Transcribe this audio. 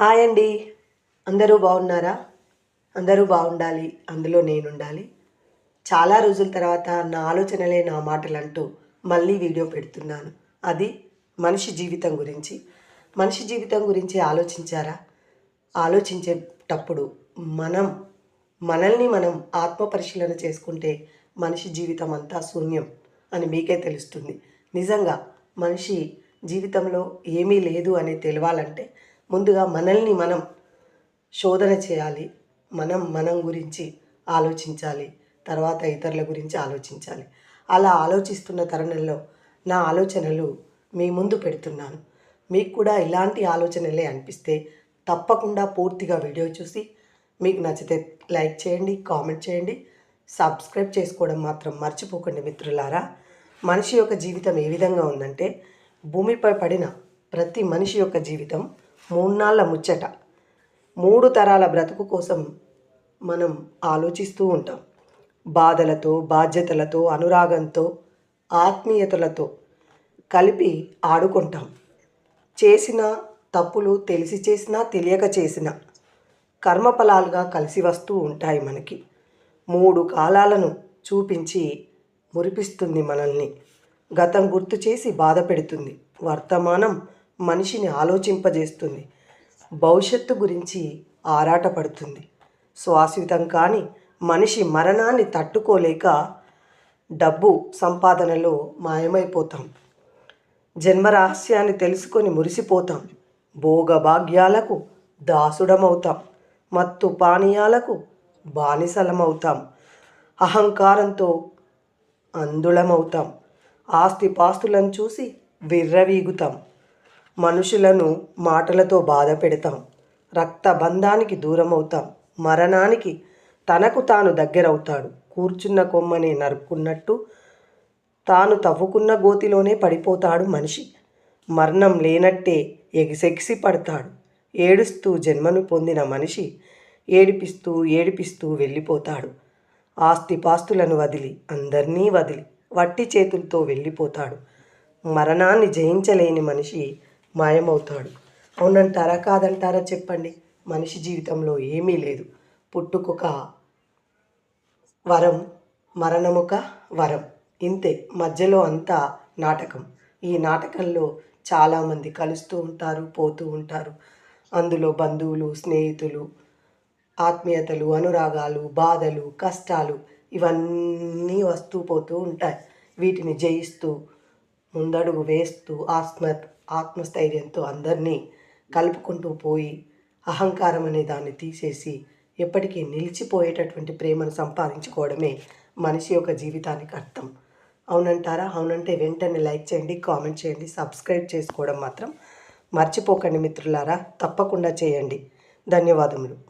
Hi అండి. అందరూ బాగున్నారా? అందరూ బాగుండాలి. అందులో నేను ఉండాలి చాలా రోజుల తర్వాత నా ఆలోచనలే నా మాటలు అంటూ మళ్ళీ వీడియో పెడుతున్నాను. అది మనిషి జీవితం గురించి. మనిషి జీవితం గురించి ఆలోచించారా? ఆలోచించేటప్పుడు మనం మనల్ని మనం ఆత్మ పరిశీలన చేసుకుంటే మనిషి జీవితం అంతా శూన్యం అని మీకే తెలుస్తుంది. నిజంగా మనిషి జీవితంలో ఏమీ లేదు అని తెలవాలంటే ముందుగా మనల్ని మనం శోధన చేయాలి. మనం మనం గురించి ఆలోచించాలి. తర్వాత ఇతరుల గురించి ఆలోచించాలి. అలా ఆలోచిస్తున్న తరుణంలో నా ఆలోచనలు మీ ముందు పెడుతున్నాను. మీకు కూడా ఇలాంటి ఆలోచనలే అనిపిస్తే తప్పకుండా పూర్తిగా వీడియో చూసి మీకు నచ్చితే లైక్ చేయండి కామెంట్ చేయండి. సబ్స్క్రైబ్ చేసుకోవడం మాత్రం మర్చిపోకండి మిత్రులారా. మనిషి యొక్క జీవితం ఏ విధంగా ఉందంటే భూమిపై పడిన ప్రతి మనిషి యొక్క జీవితం మూన్నాళ్ళ ముచ్చట. మూడు తరాల బ్రతుకు కోసం మనం ఆలోచిస్తూ ఉంటాం. బాధలతో బాధ్యతలతో అనురాగంతో ఆత్మీయతలతో కలిపి ఆడుకుంటాం. చేసిన తప్పులు తెలిసి చేసినా తెలియక చేసిన కర్మఫలాలుగా కలిసి వస్తూ ఉంటాయి మనకి. మూడు కాలాలను చూపించి మురిపిస్తుంది మనల్ని. గతం గుర్తు చేసి బాధ పెడుతుంది. వర్తమానం మనిషిని ఆలోచింపజేస్తుంది. భవిష్యత్తు గురించి ఆరాటపడుతుంది. శ్వాసితం కాని మనిషి మరణాన్ని తట్టుకోలేక డబ్బు సంపాదనలో మాయమైపోతాం. జన్మ రహస్యాన్ని తెలుసుకొని మురిసిపోతాం. భోగభాగ్యాలకు దాసుడమవుతాం. మత్తు పానీయాలకు బానిసలమవుతాం. అహంకారంతో అందుళమవుతాం. ఆస్తిపాస్తులను చూసి విర్రవీగుతాం. మనుషులను మాటలతో బాధ పెడతాం. రక్తబంధానికి దూరం అవుతాం మరణానికి తనకు తాను దగ్గరవుతాడు. కూర్చున్న కొమ్మని నరుక్కున్నట్టు తాను తవ్వుకున్న గోతిలోనే పడిపోతాడు మనిషి. మరణం లేనట్టే ఎగిసెగిసి పడతాడు. ఏడుస్తూ జన్మను పొందిన మనిషి ఏడిపిస్తూ ఏడిపిస్తూ వెళ్ళిపోతాడు. ఆస్తిపాస్తులను వదిలి అందరినీ వదిలి వట్టి చేతులతో వెళ్ళిపోతాడు. మరణాన్ని జయించలేని మనిషి మాయమవుతాడు. అవునంటారా? కాదంటారా? చెప్పండి. మనిషి జీవితంలో ఏమీ లేదు. పుట్టుకొక వరం మరణముక వరం. ఇంతే. మధ్యలో అంతా నాటకం. ఈ నాటకంలో చాలామంది కలుస్తూ ఉంటారు పోతూ ఉంటారు. అందులో బంధువులు స్నేహితులు ఆత్మీయతలు అనురాగాలు బాధలు కష్టాలు ఇవన్నీ వస్తూ పోతూ ఉంటాయి. వీటిని జయిస్తూ ముందడుగు వేస్తూ ఆత్మ ఆత్మస్థైర్యంతో అందరినీ కలుపుకుంటూ పోయి అహంకారం అనే దాన్ని తీసేసి ఎప్పటికీ నిలిచిపోయేటటువంటి ప్రేమను సంపాదించుకోవడమే మనిషి యొక్క జీవితానికి అర్థం. అవునంటారా? అవునంటే వెంటనే లైక్ చేయండి కామెంట్ చేయండి సబ్స్క్రైబ్ చేసుకోవడం మాత్రం మర్చిపోకండి మిత్రులారా. తప్పకుండా చేయండి. ధన్యవాదములు.